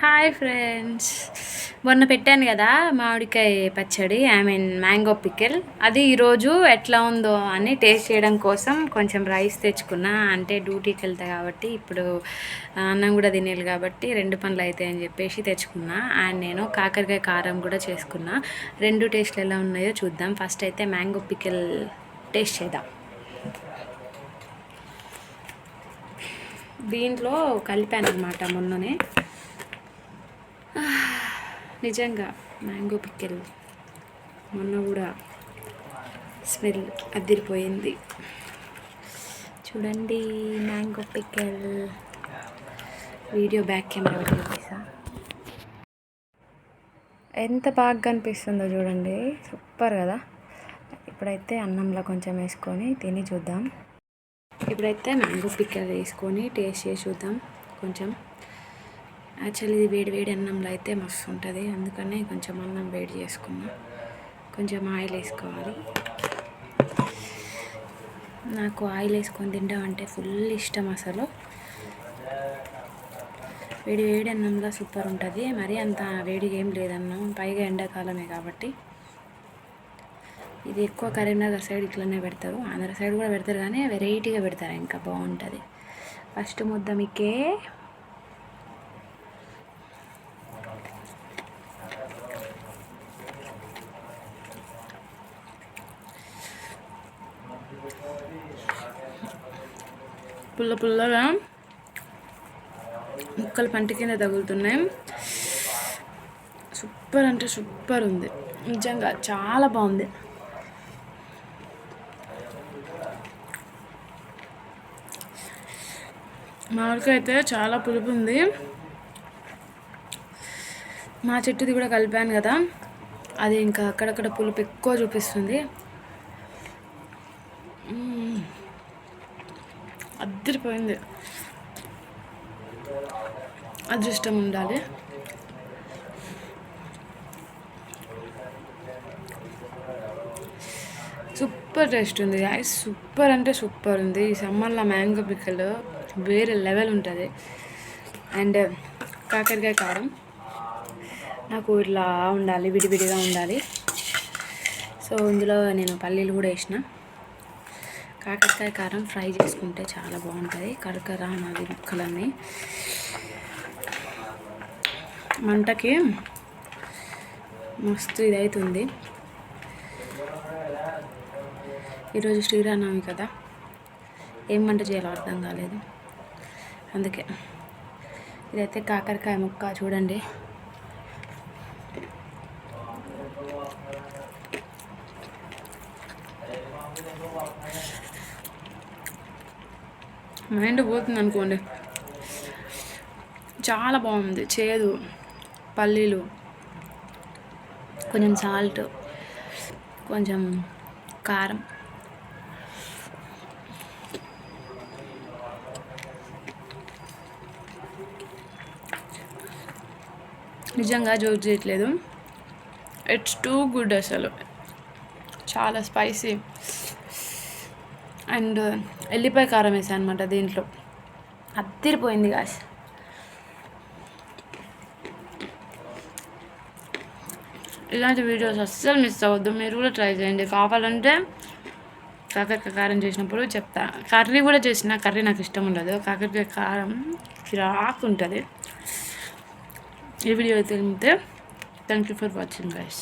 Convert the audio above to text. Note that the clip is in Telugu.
హాయ్ ఫ్రెండ్స్ మొన్న పెట్టాను కదా మామిడికాయ పచ్చడి ఐ మీన్ మ్యాంగో పికిల్ అది ఈరోజు ఎట్లా ఉందో అని టేస్ట్ చేయడం కోసం కొంచెం రైస్ తెచ్చుకున్నా. అంటే డ్యూటీకి వెళ్తా కాబట్టి ఇప్పుడు అన్నం కూడా తినేది కాబట్టి రెండు పనులు అవుతాయి అని చెప్పేసి తెచ్చుకున్నా. అండ్ నేను కాకరకాయ కారం కూడా చేసుకున్నా. రెండు టేస్ట్లు ఎలా ఉన్నాయో చూద్దాం. ఫస్ట్ అయితే మ్యాంగో పికిల్ టేస్ట్ చేద్దాం. దీంట్లో కలిపాను అనమాట మొన్ననే. నిజంగా మ్యాంగో పిక్కెల్. మొన్న కూడా స్మెల్ అదిరిపోయింది. చూడండి mango pickle. Video back camera చూపిస్తా ఎంత బాగా కనిపిస్తుందో చూడండి. సూపర్ కదా. ఇప్పుడైతే అన్నంలో కొంచెం వేసుకొని తిని చూద్దాం. ఇప్పుడైతే మ్యాంగో పిక్కలు వేసుకొని టేస్ట్ చేసి చూద్దాం. కొంచెం యాక్చువల్లీ ఇది వేడి వేడి అన్నంలో అయితే మస్తు ఉంటుంది అందుకనే కొంచెం అన్నం వేడి చేసుకున్నా. కొంచెం ఆయిల్ వేసుకోవాలి. నాకు ఆయిల్ వేసుకొని తింటాం అంటే ఫుల్ ఇష్టం అసలు. వేడి వేడి అన్నంలో సూపర్ ఉంటుంది. మరి అంత వేడిగా ఏం లేదన్నం పైగా ఎండాకాలమే కాబట్టి. ఇది ఎక్కువ కరీంనగర్ సైడ్ ఇట్లనే పెడతారు. ఆంధ్ర సైడ్ కూడా పెడతారు కానీ వెరైటీగా పెడతారు. ఇంకా బాగుంటుంది. ఫస్ట్ ముద్ద మీకే పుల్ల పుల్లగా ముక్కలు పంట కింద తగులుతున్నాయి. సూపర్ అంటే సూపర్ ఉంది. నిజంగా చాలా బాగుంది. మామిడికాయ అయితే చాలా పులుపు ఉంది. మా చెట్టుది కూడా కలిపాను కదా. అది ఇంకా అక్కడక్కడ పులుపు ఎక్కువ చూపిస్తుంది. అద్దరిపోయింది. అదృష్టం ఉండాలి. సూపర్ టేస్ట్ ఉంది ఐస్ సూపర్ అంటే సూపర్ ఉంది. ఈ సమ్మర్లో మ్యాంగో పిక్కలు వేరే లెవెల్ ఉంటుంది. అండ్ కాకరకాయ కారం. నాకు ఇట్లా ఉండాలి విడివిడిగా ఉండాలి. సో ఇందులో నేను పల్లీలు కూడా వేసిన. కాకరకాయ కారం ఫ్రై చేసుకుంటే చాలా బాగుంటుంది. కరకర అన్నది ముక్కలన్నీ. మంటకి మస్తు ఇదవుతుంది ఈరోజు శ్రీరామనవమి కదా. ఏం వంట చేయాలో అర్థం కాలేదు. అందుకే ఇదైతే కాకరకాయ ముక్క చూడండి. మైండ్ పోతుంది అనుకోండి. చాలా బాగుంది. చేదు పల్లీలు కొంచెం సాల్ట్ కొంచెం కారం. నిజంగా జోక్ చేయట్లేదు. ఇట్స్ టూ గుడ్ అసలు. చాలా స్పైసీ అండ్ ఎల్లిపాయ కారం వేసాను అనమాట దీంట్లో. అత్తిరిపోయింది గాస్ ఇలాంటి వీడియోస్ అస్సలు మిస్ అవ్వద్దు. మీరు కూడా ట్రై చేయండి. కావాలంటే కాకరకాయ కారం చేసినప్పుడు చెప్తా. కర్రీ కూడా చేసిన కర్రీ నాకు ఇష్టం ఉండదు. కాకరకాయ కారం చిరాకు ఉంటుంది. ఈ వీడియో తింటే thank you for watching guys